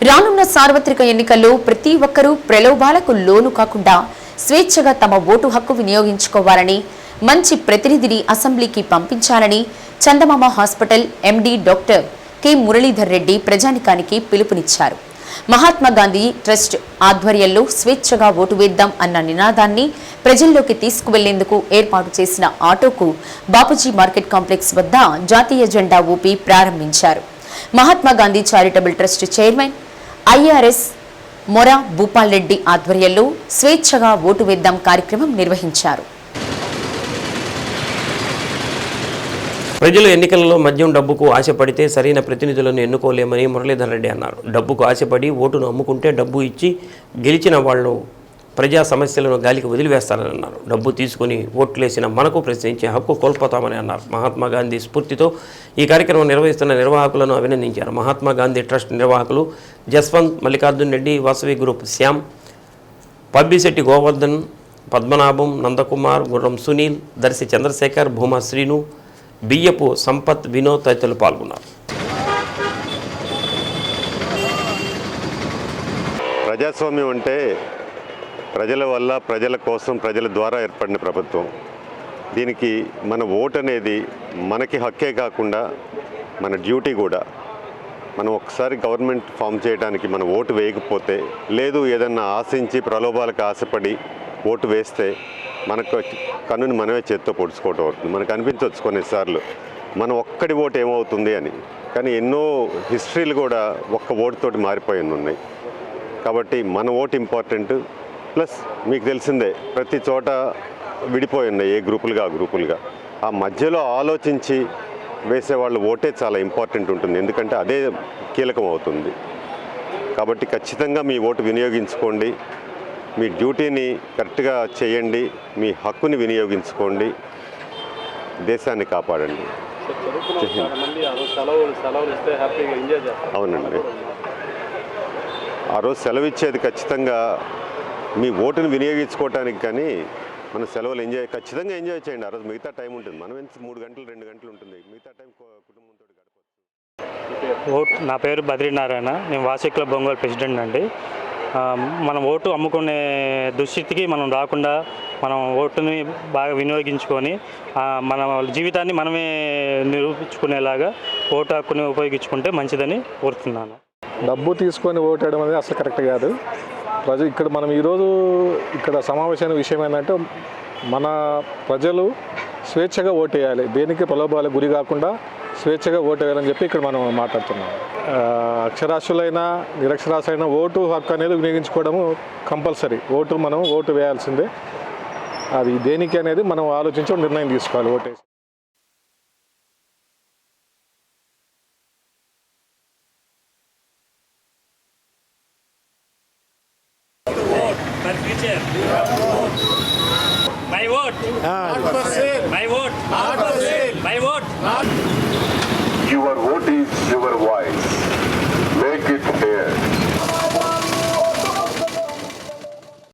రానున్న సార్వత్రిక ఎన్నికల్లో ప్రతి ఒక్కరూ ప్రలోభాలకు లోను కాకుండా స్వేచ్ఛగా తమ ఓటు హక్కు వినియోగించుకోవాలని మంచి ప్రతినిధిని అసెంబ్లీకి పంపించాలని Chandamama hospital MD doctor K Muralidhar Reddy ప్రజానికానికి పిలుపునిచ్చారు. మహాత్మా గాంధీ ట్రస్ట్ ఆధ్వర్యంలో స్వేచ్ఛగా ఓటు వేద్దాం అన్న నినాదాన్ని ప్రజల్లోకి తీసుకువెళ్ళేందుకు ఏర్పాటు చేసిన ఆటోకు బాపూజీ మార్కెట్ కాంప్లెక్స్ వద్ద జాతీయ జెండా ఊపి ప్రారంభించారు. Mahatma Gandhi charitable trust chairman IRS Mora Bhupal Reddy ఆధ్వర్యంలో స్వేచ్ఛగా ఓటు వేద్దాం కార్యక్రమం నిర్వహించారు. ప్రజలు ఎన్నికలలో మద్యం డబ్బుకు ఆశపడితే సరైన ప్రతినిధులను ఎన్నుకోలేమని మురళీధర్ రెడ్డి అన్నారు. డబ్బుకు ఆశపడి ఓటును అమ్ముకుంటే డబ్బు ఇచ్చి గెలిచిన వాళ్ళు ప్రజా సమస్యలను గాలికి వదిలివేస్తారని అన్నారు. డబ్బు తీసుకుని ఓట్లేసిన మనకు ప్రశ్నించే హక్కు కోల్పోతామని అన్నారు. మహాత్మా గాంధీ స్ఫూర్తితో ఈ కార్యక్రమం నిర్వహిస్తున్న నిర్వాహకులను అభినందించారు. మహాత్మా గాంధీ ట్రస్ట్ నిర్వాహకులు జస్వంత్ మల్లికార్జున్ రెడ్డి వాసవి గ్రూప్ శ్యామ్ పబ్బిశెట్టి గోవర్ధన్ పద్మనాభం నందకుమార్ గుర్రం సునీల్ దర్శి చంద్రశేఖర్ భూమా శ్రీను బియ్యపు సంపత్ వినోద్ తదితరులు పాల్గొన్నారు. ప్రజాస్వామ్యం అంటే ప్రజల వల్ల ప్రజల కోసం ప్రజల ద్వారా ఏర్పడిన ప్రభుత్వం. దీనికి మన ఓటు అనేది మనకి హక్కే కాకుండా మన డ్యూటీ కూడా. మనం ఒకసారి గవర్నమెంట్ ఫామ్ చేయడానికి మన ఓటు వేయకపోతే లేదు ఏదన్నా ఆశించి ప్రలోభాలకు ఆశపడి ఓటు వేస్తే మనకు కన్నుని మనమే చేత్తో పొడుచుకోవటం అవుతుంది. మనకు అనిపించవచ్చు కొన్నిసార్లు. మనం ఒక్కడి ఓటు ఏమవుతుంది అని. కానీ ఎన్నో హిస్టరీలు కూడా ఒక్క ఓటుతోటి మారిపోయి ఉన్నాయి. కాబట్టి మన ఓటు ఇంపార్టెంట్. ప్లస్ మీకు తెలిసిందే ప్రతి చోట విడిపోయి ఉన్నాయి ఏ గ్రూపులుగా ఆ గ్రూపులుగా. ఆ మధ్యలో ఆలోచించి వేసే వాళ్ళ ఓటే చాలా ఇంపార్టెంట్ ఉంటుంది. ఎందుకంటే అదే కీలకం అవుతుంది. కాబట్టి ఖచ్చితంగా మీ ఓటు వినియోగించుకోండి. మీ డ్యూటీని కరెక్ట్గా చేయండి. మీ హక్కుని వినియోగించుకోండి. దేశాన్ని కాపాడండి. అవునండి. ఆ రోజు సెలవు ఇచ్చేది ఖచ్చితంగా మీ ఓటును వినియోగించుకోవటానికి కానీ మన సెలవులు ఎంజాయ్ ఖచ్చితంగా ఎంజాయ్ చేయండి. ఆ రోజు మిగతా టైం ఉంటుంది. మనం ఎంత మూడు గంటలు రెండు గంటలు ఉంటుంది. మిగతా టైం కుటుంబంతో గడపచ్చు ఓట్ నా పేరు బద్రీనారాయణ నేను వాసి క్లబ్ ఒంగోలు ప్రెసిడెంట్ అండి. మనం ఓటు అమ్ముకునే దుస్థితికి మనం రాకుండా మనం ఓటుని బాగా వినియోగించుకొని మన జీవితాన్ని మనమే నిరూపించుకునేలాగా ఓటు హక్కుని ఉపయోగించుకుంటే మంచిదని కోరుతున్నాను. డబ్బు తీసుకొని ఓటేయడం అనేది అసలు కరెక్ట్ కాదు. ప్రజ ఇక్కడ మనం ఈరోజు ఇక్కడ సమావేశమైన విషయం ఏంటంటే మన ప్రజలు స్వేచ్ఛగా ఓటేయాలి. దేనికి ప్రలోభాలకు గురి కాకుండా స్వేచ్ఛగా ఓటేయాలని చెప్పి ఇక్కడ మనం మాట్లాడుతున్నాం. అక్షరాస్యులైన నిరక్షరాస్యులైన ఓటు హక్కు అనేది వినియోగించుకోవడము కంపల్సరీ. ఓటు మనం ఓటు వేయాల్సిందే. అది దేనికి అనేది మనం ఆలోచించి నిర్ణయం తీసుకోవాలి ఓటేసి. My vote. Not for sale. My vote. Not for sale. My vote. Your vote is your